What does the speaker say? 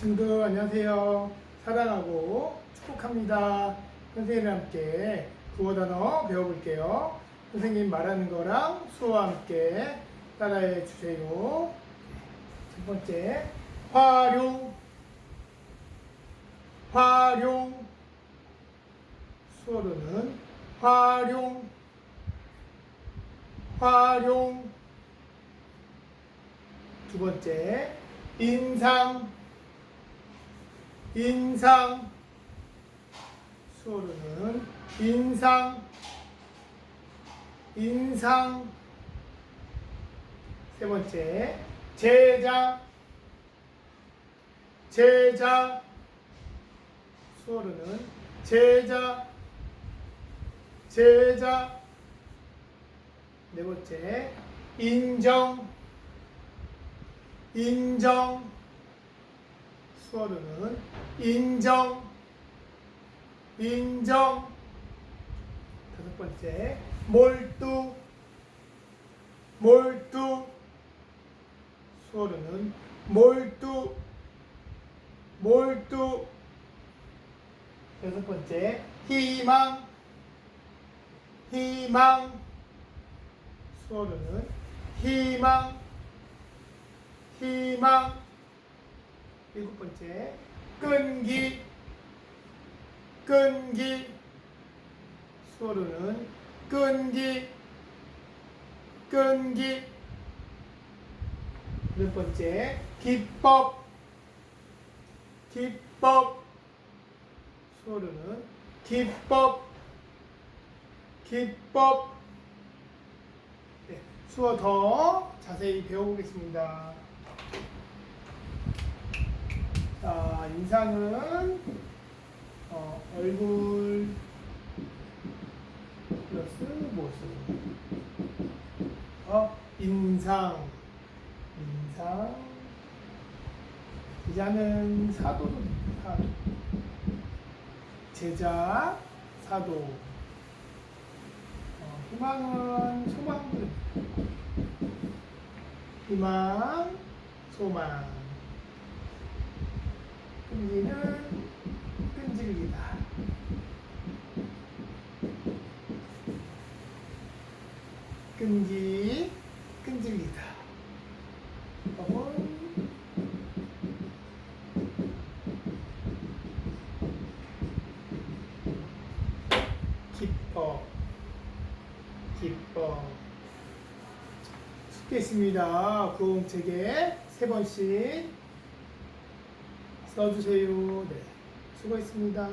친구들 안녕하세요. 사랑하고 축복합니다. 선생님과 함께 구호 단어 배워볼게요. 선생님 말하는 거랑 수호와 함께 따라해 주세요. 첫 번째 활용 활용 수어로는 활용 활용 두 번째 인상 인상. 수어로는 인상. 인상. 세 번째 제자. 제자. 수어로는 제자. 제자. 네 번째 인정. 인정 수어로는 인정 인정. 다섯 번째 몰두 몰두. 수어로는 몰두 몰두. 여섯 번째 희망 희망. 수어로는 희망 희망 일곱 번째. 끈기. 끈기. 수어로는 끈기. 끈기. 몇 번째? 기법. 기법. 수어로는 기법. 기법. 네, 수어 더 자세히 배워보겠습니다. 자, 인상은 어, 얼굴 플러스 모습. 어, 인상. 인상. 제자는 사도, 사도. 제자, 사도. 어, 희망은 소망. 희망, 소망. 끈기는 끈질기다. 끈기, 끈질기다. 기뻐, 기뻐. 숙제했습니다. 구홍책에 세 번씩 써주세요. 네. 수고했습니다.